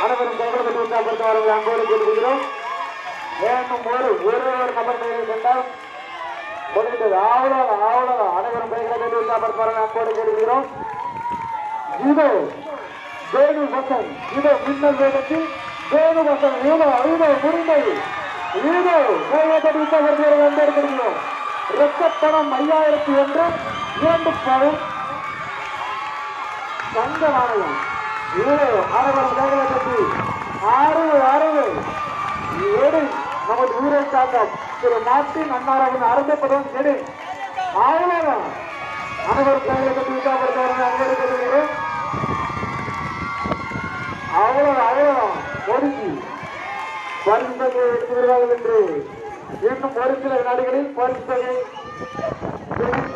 கட்டி உற்சாகப்படுத்துவார்கள் அங்கோடு கேட்டுக்கிறோம் வேண்டும் ஒரு ஒரு ஒரு நபர் பெயரை கண்டால் முடிந்தது. அவ்வளவு அவ்வளவு அனைவரும் பெயர்களை கட்டி உற்சாகப்படுத்துவார்கள் அங்கோடு கேட்டுக்கிறோம் இதோ வேணு வசன் இதோ மின்னல் வேகத்தில் வேணு வசன் இதோ இதோ முடிந்தது இதோ பெயரை கட்டி உற்சாகப்படுத்துவார்கள் அங்கோடு கேட்டுக்கிறோம் ரொக்கப்பணம் ஐயாயிரத்தி ஒன்று. இரண்டு பணம். தங்க நாணயம் இது ஆடவர் கைகளை ஆறு ஆறு. ஏடு நமது ஊரை காக்க திரு மார்ட்டின் அன்னாரவன் அருமைப்படும் எடு அவ்வளவுதான் அனைவரும் கைகளை கட்டி விட்டாப்படுத்தவர்கள் அனைவரும் அவ்வளவு அவ்வளவுதான் பரிசு தொகை எடுத்து வருவார்கள் என்று இன்னும் ஒரு சில நாடுகளில் பரிசு தொகை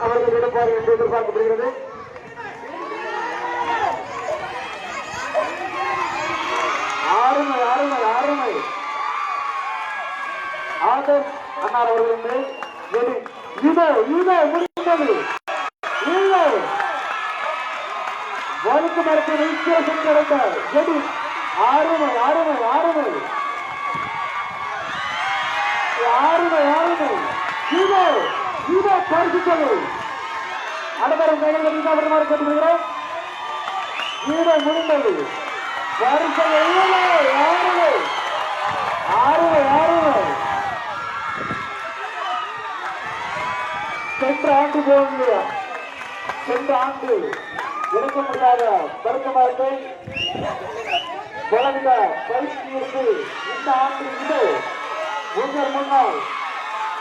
அவர்கள் எடுப்பார்கள் என்று எதிர்பார்க்கப்படுகிறது ஆறுமை ஆறுமை ஆறுமை ஆதர் அண்ணார் அவர்கள் மேல் எடு இதோ இதோ முடிந்தது இதோ. வழுக்கு மரத்தில் வித்தியாசம் கிடைத்தார் எடி ஆறுமை ஆறுமை ஆறுமை. ஆறுமை ஆறுமை. இதோ இதோ பரிசு அனைவரும் கைகள் வருமாறு முடிந்தது. ஆறுமை. ஆறுமை ஆறுமை. சென்ற ஆண்டு போகிற சென்ற ஆண்டு எடுக்க முடியாத பருக்கமரத்தை வளர்ந்த பயிற்சியிற்கு இந்த ஆண்டு இன்று முன்னர் முன்னால்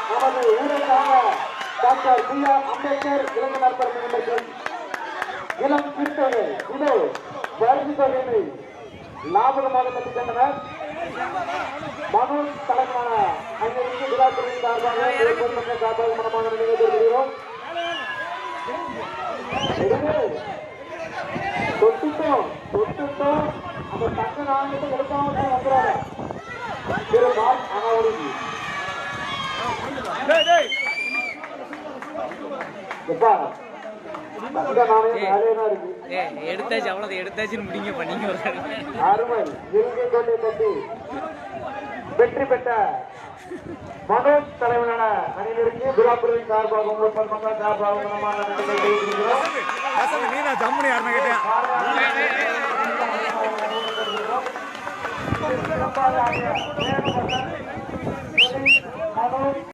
நமது ஊருக்காக டாக்டர் பி ஆர் அம்பேத்கர் இளைஞர் பரப்பு இளம் பிரித்தொகை இது பரிசு தொகையினை லாபகமாக பெற்றுத் மனோஜ் தலைமையான அங்கிருந்து விழாத்துறையின் சார்பாக சார்பாக மனமாக அந்த எப்பா எடுத்தாச்சு அவ்வளவு எடுத்தாச்சுன்னு முடிங்க பண்ணீங்க அருமை இறுதி தட்டி வெற்றி பெற்ற மனோஜ் தலைவனான அணியிலிருந்து விழாக்குழுவின் சார்பாக உங்கள் பல்மக்கள் சார்பாக மனமான யாருன்னு கேட்டேன் No cabal, yeah, I don't.